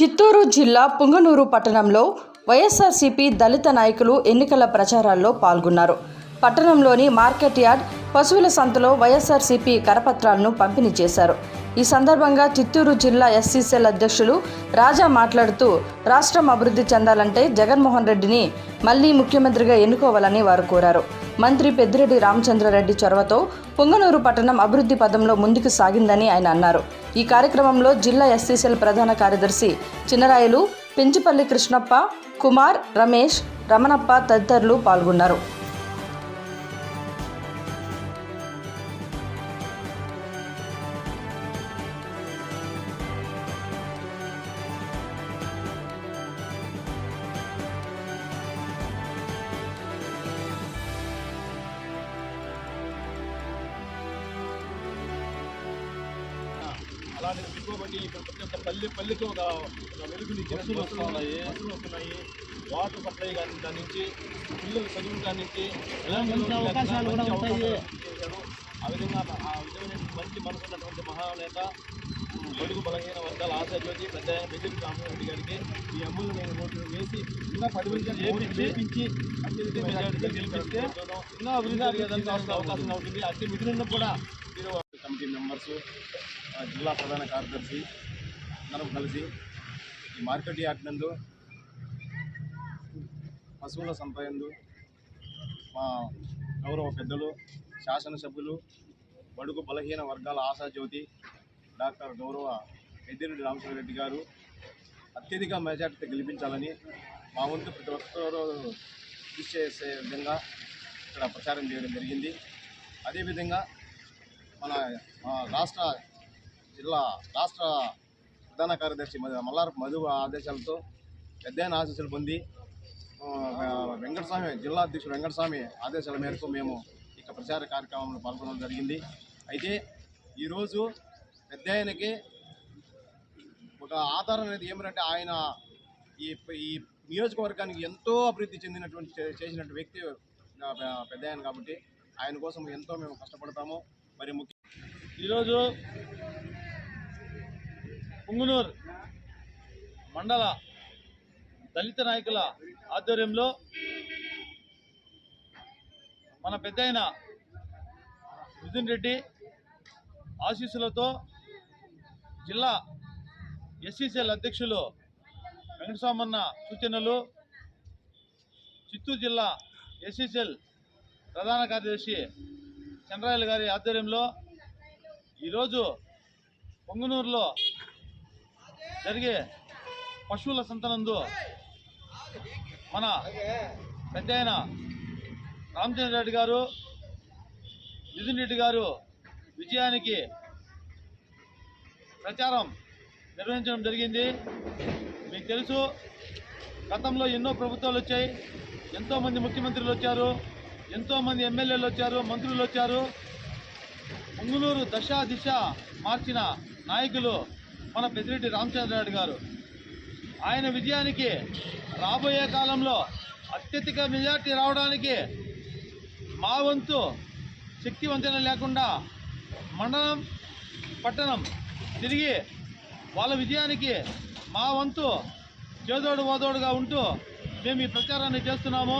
చిత్తూరు జిల్లా పుంగనూరు పట్టణంలో వైఎస్ఆర్సీపీ దళిత నాయకులు ఎన్నికల ప్రచారాల్లో పాల్గొన్నారు. పట్టణంలోని మార్కెట్ యార్డ్ పశువుల సంతలో వైఎస్ఆర్సీపీ కరపత్రాలను పంపిణీ చేశారు. ఈ సందర్భంగా చిత్తూరు జిల్లా ఎస్సీసీఎల్ అధ్యక్షులు రాజా మాట్లాడుతూ రాష్ట్రం అభివృద్ధి చెందాలంటే జగన్మోహన్ రెడ్డిని మళ్ళీ ముఖ్యమంత్రిగా ఎన్నుకోవాలని వారు కోరారు. మంత్రి పెద్దిరెడ్డి రామచంద్రారెడ్డి చొరవతో పుంగనూరు పట్టణం అభివృద్ధి పదంలో ముందుకు సాగిందని ఆయన అన్నారు. ఈ కార్యక్రమంలో జిల్లా ఎస్సీసీఎల్ ప్రధాన కార్యదర్శి చిన్నరాయలు పెంచిపల్లి కృష్ణప్ప కుమార్ రమేష్ రమణప్ప తదితరులు పాల్గొన్నారు. అలాంటి విలువబట్టి ఇక్కడ ప్రతి ఒక్క పల్లె పల్లెకి ఒక వెలుగునిచ్చిన బస్సులు వస్తున్నాయి. బస్సులు వస్తున్నాయి. వాటర్ సప్లై కానీ దాని నుంచి పిల్లల చదువు దాని నుంచి అవకాశాలు ఆ విధంగా ఆ విధమైన మంచి మనసు ఉన్నటువంటి మహానేత బడుగు బలహీన వర్గాల ఆశాజ్యోతి ఆయన బెదిరి రామరెడ్డి గారికి ఈ అమూల్యమైన ఓట్లు వేసి ఇంకా పది మంది చేపించి అత్యధిక మెజారిటీతో గెలిపిస్తే ఇంకా అభివృద్ధి అవకాశం ఉంటుంది. అతి మిగిలిన కూడా మీరు మెంబర్స్ జిల్లా ప్రధాన కార్యదర్శి అందరం కలిసి ఈ మార్కెట్ యార్డ్ నందు పశువుల సంపయందు మా గౌరవ పెద్దలు శాసనసభ్యులు బడుగు బలహీన వర్గాల ఆశాజ్యోతి డాక్టర్ గౌరవ పెద్దిరెడ్డి రామచంద్రరెడ్డి గారు అత్యధిక మెజార్టీతో గెలిపించాలని మా వంతు ప్రతి ఒక్కరూ కృషి చేసే విధంగా ఇక్కడ ప్రచారం చేయడం జరిగింది. అదేవిధంగా మన రాష్ట్ర జిల్లా రాష్ట్ర ప్రధాన కార్యదర్శి మల్లారపు మధు ఆదేశాలతో పెద్దయిన ఆశీస్సులు పొంది వెంకటస్వామి జిల్లా అధ్యక్షుడు వెంకటస్వామి ఆదేశాల మేరకు మేము ఇక ప్రచార కార్యక్రమంలో పాల్గొనడం జరిగింది. అయితే ఈరోజు పెద్ద ఆయనకి ఒక ఆధారం అనేది ఏమిటంటే ఆయన ఈ ఈ నియోజకవర్గానికి ఎంతో అభివృద్ధి చెందినటువంటి చే- చేసినటువంటి వ్యక్తి పెద్ద ఆయన కాబట్టి ఆయన కోసం ఎంతో మేము కష్టపడతాము. మరి ముఖ్య ఈరోజు పుంగునూరు మండల దళిత నాయకుల ఆధ్వర్యంలో మన పెద్దయిన మిథున్ రెడ్డి ఆశీస్సులతో జిల్లా ఎస్సీసీఎల్ అధ్యక్షులు వెంకటస్వామన్న సూచనలు చిత్తూరు జిల్లా ఎస్సీసీఎల్ ప్రధాన కార్యదర్శి చంద్రాయలు గారి ఆధ్వర్యంలో ఈరోజు పొంగునూరులో జరిగే పశువుల సంతనందు మన పెద్ద ఆయన రామచంద్ర రెడ్డి గారు నితిన్ రెడ్డి గారు విజయానికి ప్రచారం నిర్వహించడం జరిగింది. మీకు తెలుసు గతంలో ఎన్నో ప్రభుత్వాలు వచ్చాయి. ఎంతోమంది ముఖ్యమంత్రులు వచ్చారు. ఎంతోమంది ఎమ్మెల్యేలు వచ్చారు మంత్రులు వచ్చారు. పొంగునూరు దశ దిశ మార్చిన నాయకులు మన పెద్దిరెడ్డి రామచంద్రారెడ్డి గారు. ఆయన విజయానికి రాబోయే కాలంలో అత్యధిక మెజార్టీ రావడానికి మా వంతు శక్తివంతన లేకుండా మండలం పట్టణం తిరిగి వాళ్ళ విజయానికి మా వంతు చేదోడు ఓదోడుగా ఉంటూ మేము ఈ ప్రచారాన్ని చేస్తున్నాము.